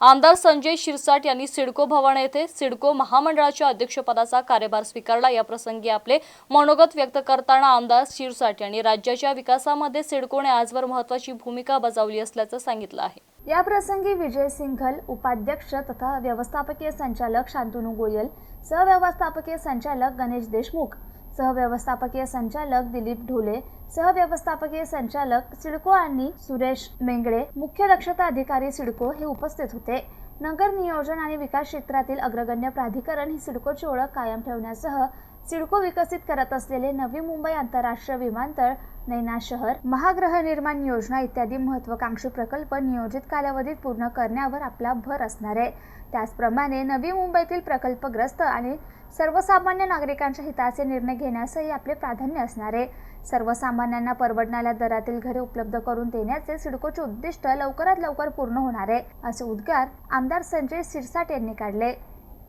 आमदार संजय शिरसाट यांनी सिडको भवन येथे सिडको महामंडळाच्या अध्यक्षपदाचा कार्यभार स्वीकारला. या प्रसंगी आपले मनोगत व्यक्त करताना आमदार शिरसाट यांनी राज्याच्या विकासामध्ये सिडकोने आजवर महत्वाची भूमिका बजावली असल्याचं सांगितलं आहे. या प्रसंगी विजय सिंघल उपाध्यक्ष तथा व्यवस्थापकीय संचालक शांतनू गोयल सहव्यवस्थापकीय संचालक गणेश देशमुख सहव्यवस्थापकीय संचालक दिलीप ढोले सहव्यवस्थापकीय संचालक सिडको आणि सुरेश मेंगळे मुख्य दक्षता अधिकारी सिडको हे उपस्थित होते. नगर नियोजन आणि विकास क्षेत्रातील अग्रगण्य प्राधिकरण ही सिडकोची ओळख कायम ठेवण्यासह सिडको विकसित करत असलेले नवी मुंबई आंतरराष्ट्रीय विमानतळ नैना शहर महागृहनिर्माण योजना इत्यादी महत्वाकांक्षी प्रकल्प नियोजित कालावधीत पूर्ण करण्यावर आपला भर असणार आहे. त्याचप्रमाणे नवी मुंबईतील प्रकल्पग्रस्त आणि सर्वसामान्य नागरिकांच्या हिताचे निर्णय घेण्यासही आपले प्राधान्य असणार आहे. सर्वसामान्यांना परवडणाऱ्या दरातील घरे उपलब्ध करून देण्याचे सिडकोचे उद्दिष्ट लवकरात लवकर पूर्ण होणार आहे असे उद्गार आमदार संजय सिरसाट यांनी काढले.